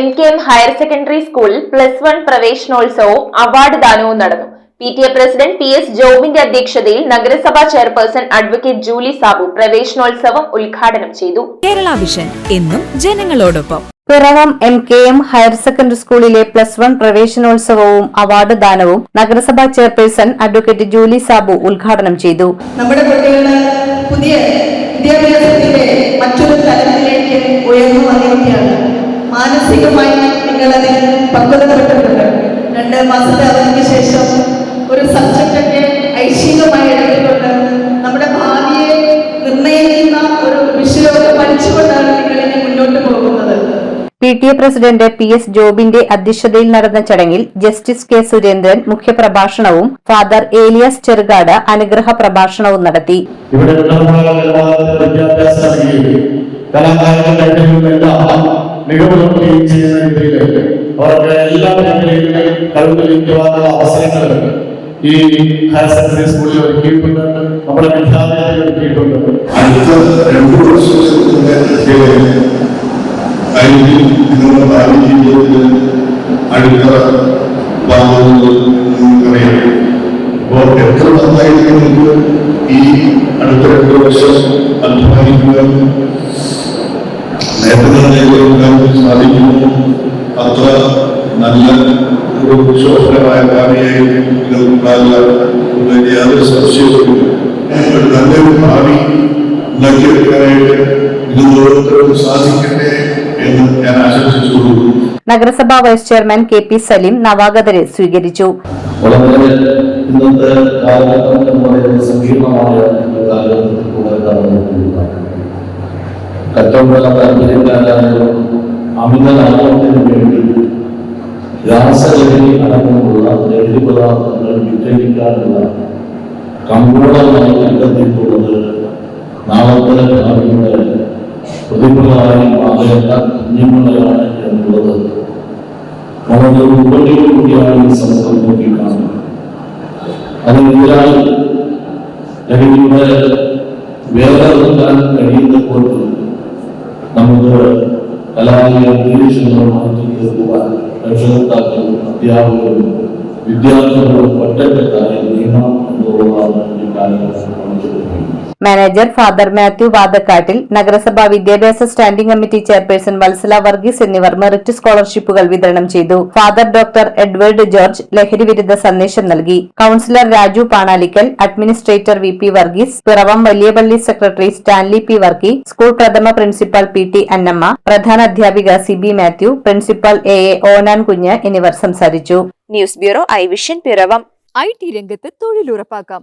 M K M higher secondary സ്കൂളിൽ plus one പ്രവേശനോത്സവവും award ദാനവും നടന്നു. P T A president P S ജോബിന്റെ അധ്യക്ഷതയിൽ നഗരസഭാ ചെയർപേഴ്സൺ അഡ്വക്കേറ്റ് ജൂലി സാബു പ്രവേശനോത്സവം ഉദ്ഘാടനം ചെയ്തു. കേരള വിഷൻ എന്നും ജനങ്ങളോടൊപ്പം. Piravom M K M higher secondary സ്കൂളിലെ പ്ലസ് വൺ പ്രവേശനോത്സവവും അവാർഡ് ദാനവും നഗരസഭാ ചെയർപേഴ്സൺ അഡ്വക്കേറ്റ് ജൂലി സാബു ഉദ്ഘാടനം ചെയ്തു. നമ്മുടെ കുട്ടികൾ പുതിയ വിദ്യാഭ്യാസത്തിന്റെ മറ്റൊരു തലത്തിലേക്ക് ഉയർന്നു വന്നിരിക്കുകയാണ് മാനസികമായി നിങ്ങൾ അതിൽ പക്വതപ്പെട്ടിട്ടുണ്ട് രണ്ട് മാസത്തെ അവധിക്ക് ശേഷം ഒരു സബ്ജക്റ്റൊക്കെ ഐശ്വര്യമായി എടുത്തിട്ടുണ്ട്. നമ്മുടെ ഭാവിയെ നിർണയിക്കുന്ന ഒരു വിഷയമൊക്കെ പഠിച്ചുകൊണ്ടാണ് നിങ്ങളിനി മുന്നോട്ട് പോകുന്നത്. P T A president P S ജോബിന്റെ അധ്യക്ഷതയിൽ നടന്ന ചടങ്ങിൽ ജസ്റ്റിസ് കെ സുരേന്ദ്രൻ മുഖ്യപ്രഭാഷണവും ഫാദർ ഏലിയാസ് ചെറുകാട് അനുഗ്രഹ പ്രഭാഷണവും നടത്തി. ഇവിടെ ഉന്നതമായ കഴിവുകളെല്ലാം മികവുകയും ചെയ്യുന്ന അവർക്ക് എല്ലാ മേഖലകളിലും കഴിവ് തെളിയിക്കുവാനുള്ള അവസരങ്ങൾ ഈ ഹയർ സെക്കൻഡറി സ്കൂളിൽ ഒരുക്കിയിട്ടുണ്ട് നമ്മുടെ വിദ്യാലയത്തിൽ ഒരുക്കിയിട്ടുണ്ട് അടുത്ത രണ്ടു വർഷത്തിന്റെ അടുത്ത നിങ്ങൾക്കറിയാം അപ്പോൾ എത്ര നന്നായിട്ട് ഈ അടുത്ത രണ്ടു വർഷം അധ്വാനിക്കുവാൻ നഗരസഭാ vice chairman K P Saleem നവാഗതരെ സ്വീകരിച്ചു. ഇന്നത്തെ സങ്കീർണമായ കാലഘട്ടത്തിൽ പോകുന്നതാണ് കച്ചവട താല്പര്യക്കാരായാലും അമിത ലാഭത്തിന് വേണ്ടി രാസലഹരി അടക്കമുള്ള ലഹരി പദാർത്ഥങ്ങൾ വിറ്റഴിക്കാനുള്ള കമ്പോളമായി കണ്ടെത്തിയിട്ടുള്ളത് നാളത്തെ ഭാവിയുടെ പ്രതിഫലമായി മാറേണ്ട കുഞ്ഞുങ്ങളാണ് എന്നുള്ളത് വളരെ ഉപരിയോടുകൂടിയാണ് ഈ സമൂഹം നോക്കിക്കാണുന്നത് അതിനെതിരായി ലഹരിയുടെ വേറെ നിർത്താൻ കഴിയുന്നപ്പോൾ നമുക്ക് ನಮ್ಮದು ಕಲಾವಿದರು ನಿರ್ದೇಶಕರು ಮಾಹಿತಿರುವ ರಕ್ಷಣಕಾರರು ಅಧ್ಯಾಪಕರು ವಿದ್ಯಾರ್ಥಿಗಳು ಪಟ್ಟಕ್ಕೆ ತಾಯಿ ನೇಮ ಅನುಭವ ಕಾರ್ಯಕ್ರಮ മാനേജർ ഫാദർ മാത്യു വാദക്കാട്ടിൽ നഗരസഭാ വിദ്യാഭ്യാസ standing committee chairperson Vatsala Varghese എന്നിവർ മെറിറ്റ് സ്കോളർഷിപ്പുകൾ വിതരണം ചെയ്തു. ഫാദർ ഡോക്ടർ എഡ്വേർഡ് ജോർജ് ലഹരി വിരുദ്ധ സന്ദേശം നൽകി. Councillor Raju Panalickal administrator V P Varghese Piravom Valiyapally secretary Stanley P Varkey school പ്രഥമ പ്രിൻസിപ്പൽ പി ടി അന്നമ്മ പ്രധാന അധ്യാപിക C B Mathew principal A A Onan Kunju എന്നിവർ സംസാരിച്ചു. News bureau I vision Piravom. I T രംഗത്ത് തൊഴിലുറപ്പാക്കാം.